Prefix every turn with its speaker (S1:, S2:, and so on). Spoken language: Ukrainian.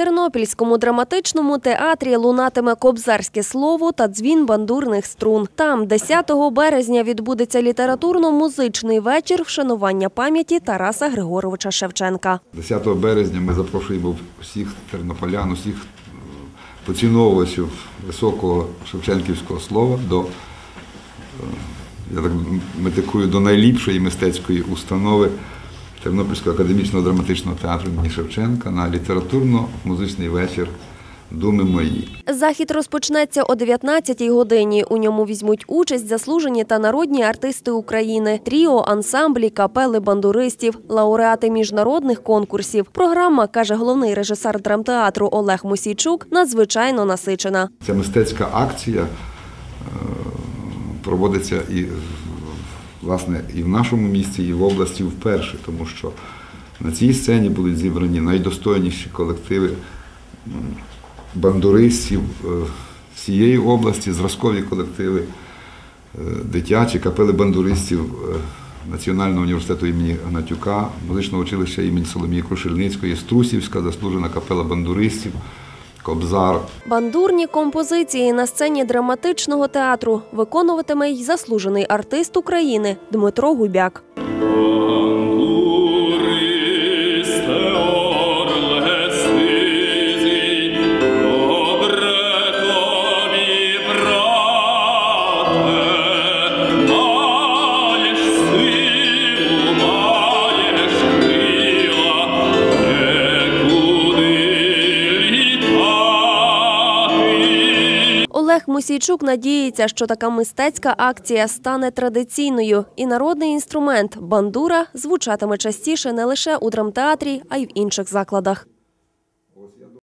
S1: Тернопільському драматичному театрі лунатиме кобзарське слово та дзвін бандурних струн. Там 10 березня відбудеться літературно-музичний вечір вшанування пам'яті Тараса Григоровича Шевченка.
S2: 10 березня ми запрошуємо всіх тернополян, усіх е, поціновувачів високого шевченківського слова до, е, я так метикую, до найліпшої мистецької установи Тернопільського академічного драматичного театру імені Шевченка на літературно-музичний вечір Думи мої.
S1: Захід розпочнеться о 19-й годині. У ньому візьмуть участь заслужені та народні артисти України, тріо, ансамблі, капели бандуристів, лауреати міжнародних конкурсів. Програма, каже головний режисер драмтеатру Олег Мусійчук, надзвичайно насичена.
S2: Ця мистецька акція е, проводиться і власне і в нашому місті, і в області вперше, тому що на цій сцені будуть зібрані найдостойніші колективи бандуристів е, всієї області, зразкові колективи, е, дитячі капели бандуристів е, Національного університету імені Гнатюка, музичного училища імені Соломії Крушельницької, Струсівська, заслужена капела бандуристів, Кобзар,
S1: Бандурні композиції на сцені драматичного театру виконуватиме й заслужений артист України Дмитро Губяк. Олег Мусійчук надіється, що така мистецька акція стане традиційною, і народний інструмент бандура звучатиме частіше не лише у драмтеатрі, а й в інших закладах.